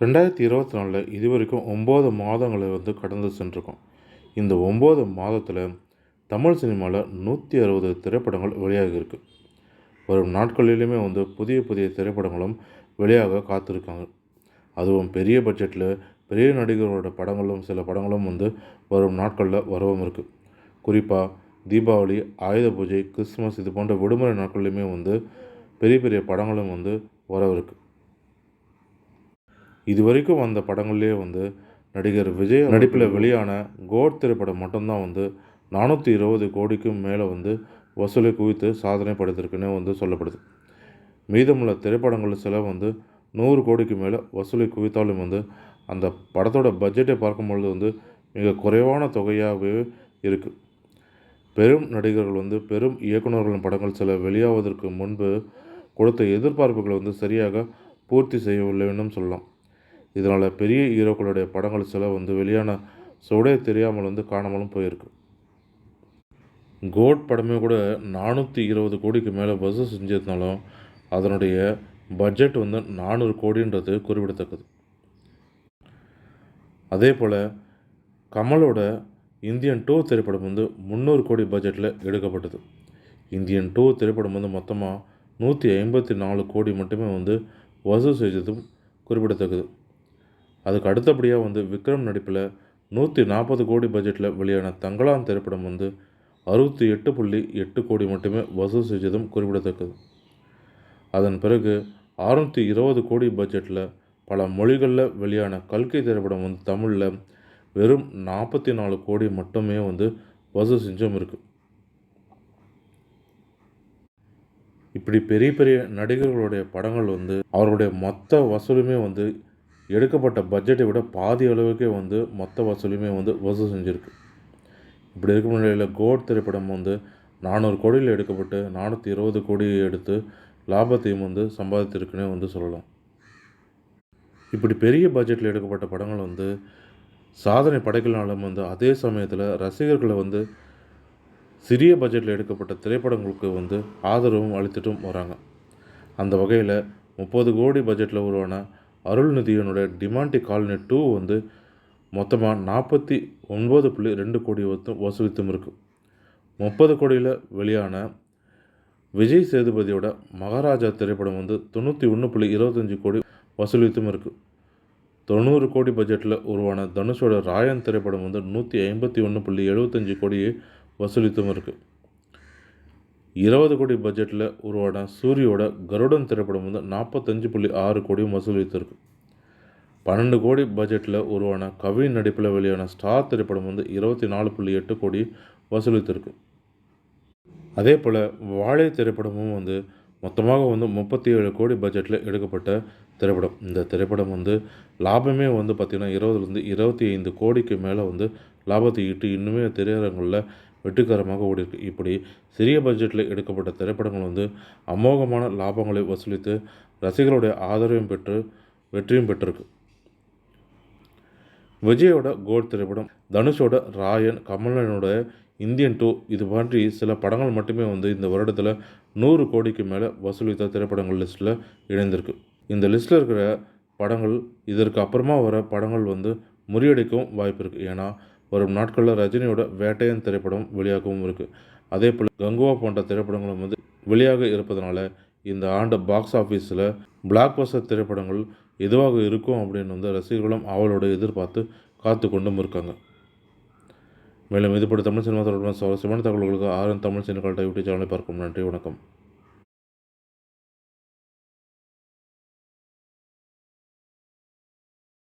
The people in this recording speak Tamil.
ரெண்டாயிரத்தி இருபத்தி நாலில் இது வரைக்கும் ஒம்பது மாதங்களை வந்து கடந்து சென்றிருக்கோம். இந்த ஒம்பது மாதத்தில் தமிழ் சினிமாவில் நூற்றி அறுபது திரைப்படங்கள் வெளியாகி இருக்கு வரும் நாட்களிலுமே வந்து புதிய புதிய திரைப்படங்களும் வெளியாக காத்திருக்காங்க. அதுவும் பெரிய பட்ஜெட்டில் பெரிய நடிகர்களோட படங்களும் சில படங்களும் வந்து வரும் நாட்களில் வரவும் இருக்குது குறிப்பாக தீபாவளி ஆயுத பூஜை கிறிஸ்மஸ் இது போன்ற விடுமுறை நாட்கள்லையுமே வந்து பெரிய பெரிய படங்களும் வந்து வரவிருக்கு. இது வரைக்கும் வந்த படங்கள்லேயே வந்து நடிகர் விஜய் நடிப்பில் வெளியான கோட் திரைப்படம் மட்டும்தான் வந்து நானூற்றி இருபது கோடிக்கும் மேலே வந்து வசூலை குவித்து சாதனை படைத்திருக்குன்னு வந்து சொல்லப்படுது. மீதமுள்ள திரைப்படங்கள் சில வந்து நூறு கோடிக்கு மேலே வசூலை குவித்தாலும் வந்து அந்த படத்தோட பட்ஜெட்டை பார்க்கும்பொழுது வந்து மிக குறைவான தொகையாகவே இருக்குது பெரும் நடிகர்கள் வந்து பெரும் இயக்குநர்களின் படங்கள் சில வெளியாவதற்கு முன்பு கொடுத்த எதிர்பார்ப்புகளை வந்து சரியாக பூர்த்தி செய்யவில்லைன்னு சொல்லலாம். இதனால் பெரிய ஹீரோக்களுடைய படங்கள் சில வந்து வெளியான சுடே தெரியாமல் வந்து காணாமலும் போயிருக்கு. கோட் படமே கூட நானூற்றி இருபது கோடிக்கு மேலே வசூல் செஞ்சிருந்தாலும் அதனுடைய பட்ஜெட் வந்து நானூறு கோடின்றது குறிப்பிடத்தக்கது. அதே போல் கமலோட இந்தியன் டூ திரைப்படம் வந்து முந்நூறு கோடி பட்ஜெட்டில் எடுக்கப்பட்டது. இந்தியன் டூ திரைப்படம் வந்து மொத்தமாக நூற்றி ஐம்பத்தி நாலு கோடி மட்டுமே வந்து வசூல் செஞ்சதும் குறிப்பிடத்தக்கது. அதுக்கு அடுத்தபடியாக வந்து விக்ரம் நடிப்பில் நூற்றி நாற்பது கோடி பட்ஜெட்டில் வெளியான தங்களான் திரைப்படம் வந்து அறுபத்தி எட்டு புள்ளி எட்டு கோடி மட்டுமே வசூல் செஞ்சதும் குறிப்பிடத்தக்கது. அதன் பிறகு அறுநூற்றி இருபது கோடி பட்ஜெட்டில் பல மொழிகளில் வெளியான கல்கி திரைப்படம் வந்து தமிழில் வெறும் நாற்பத்தி நாலு கோடி மட்டுமே வந்து வசூல் செஞ்சும் இருக்குது இப்படி பெரிய பெரிய நடிகர்களுடைய படங்கள் வந்து அவர்களுடைய மொத்த வசூலுமே வந்து எடுக்கப்பட்ட பட்ஜெட்டை விட பாதி அளவுக்கே வந்து மொத்த வசூலுமே வந்து வசூல் செஞ்சுருக்கு. இப்படி இருக்கும் நிலையில் கோட் திரைப்படம் வந்து நானூறு கோடியில் எடுக்கப்பட்டு நானூற்றி இருபது கோடி எடுத்து லாபத்தையும் வந்து சம்பாதித்திருக்குன்னே வந்து சொல்லலாம். இப்படி பெரிய பட்ஜெட்டில் எடுக்கப்பட்ட படங்கள் வந்து சாதனை படைக்கலனாலும் வந்து அதே சமயத்தில் ரசிகர்களை வந்து சிறிய பட்ஜெட்டில் எடுக்கப்பட்ட திரைப்படங்களுக்கு வந்து ஆதரவும் அளித்துட்டும் வராங்க. அந்த வகையில் முப்பது கோடி பட்ஜெட்டில் உருவான அருள்நிதியினோட டிமாண்டி காலனி டூ வந்து மொத்தமாக நாற்பத்தி ஒன்பது புள்ளி ரெண்டு கோடி வசூலித்தும் இருக்குது முப்பது கோடியில் வெளியான விஜய் சேதுபதியோட மகாராஜா திரைப்படம் வந்து தொண்ணூற்றி ஒன்று புள்ளி இருபத்தஞ்சி கோடி வசூலித்தும் இருக்குது தொண்ணூறு கோடி பட்ஜெட்டில் உருவான தனுஷோட ராயன் திரைப்படம் வந்து நூற்றி ஐம்பத்தி ஒன்று புள்ளி எழுபத்தஞ்சி கோடியை வசூலித்தும் இருக்குது இருபது கோடி பட்ஜெட்டில் உருவான சூரியோட கருடன் திரைப்படம் வந்து நாற்பத்தஞ்சு புள்ளி ஆறு கோடியும் வசூலித்திருக்கு பன்னெண்டு கோடி பட்ஜெட்டில் உருவான கவின் நடிப்பில் வெளியான ஸ்டார் திரைப்படம் வந்து இருபத்தி நாலு புள்ளி எட்டு கோடி வசூலித்திருக்கு அதே போல் வாழை திரைப்படமும் வந்து மொத்தமாக வந்து முப்பத்தி ஏழு கோடி பட்ஜெட்டில் எடுக்கப்பட்ட திரைப்படம். இந்த திரைப்படம் வந்து லாபமே வந்து பார்த்திங்கன்னா இருபதுலேருந்து இருபத்தி ஐந்து கோடிக்கு மேலே வந்து லாபத்தை ஈட்டு இன்னுமே திரையரங்களில் வெற்றிகரமாக ஓடிருக்கு இப்படி சிறிய பட்ஜெட்டில் எடுக்கப்பட்ட திரைப்படங்கள் வந்து அமோகமான லாபங்களை வசூலித்து ரசிகர்களுடைய ஆதரவையும் பெற்று வெற்றியும் பெற்றிருக்கு. விஜயோட கோல் திரைப்படம் தனுஷோட ராயன் கமலனோட இந்தியன் டூ இது மாதிரி சில படங்கள் மட்டுமே வந்து இந்த வருடத்தில் நூறு கோடிக்கு மேலே வசூலித்த திரைப்படங்கள் லிஸ்ட்டில் இணைந்திருக்கு. இந்த லிஸ்ட்டில் இருக்கிற படங்கள் இதற்கு அப்புறமா வர படங்கள் வந்து முறியடிக்கவும் வாய்ப்பு இருக்குது ஏன்னா வரும் நாட்களில் ரஜினியோட வேட்டையன் திரைப்படம் வெளியாகவும் இருக்குது அதே போல் கங்குவா போன்ற திரைப்படங்களும் வந்து வெளியாக இருப்பதனால இந்த ஆண்டு பாக்ஸ் ஆஃபீஸில் பிளாக் பஸ்டர் திரைப்படங்கள் எதுவாக இருக்கும் அப்படின்னு வந்து ரசிகர்களும் அவளோட எதிர்பார்த்து காத்து கொண்டும் இருக்காங்க. மேலும் இதுபடி தமிழ் சினிமா தொடர்பான சுவாரஸ்யமான தகவல்களுக்கு ஆரன் தமிழ் சினிமா யூடியூப் சேனலை பார்க்கும் நன்றி வணக்கம்.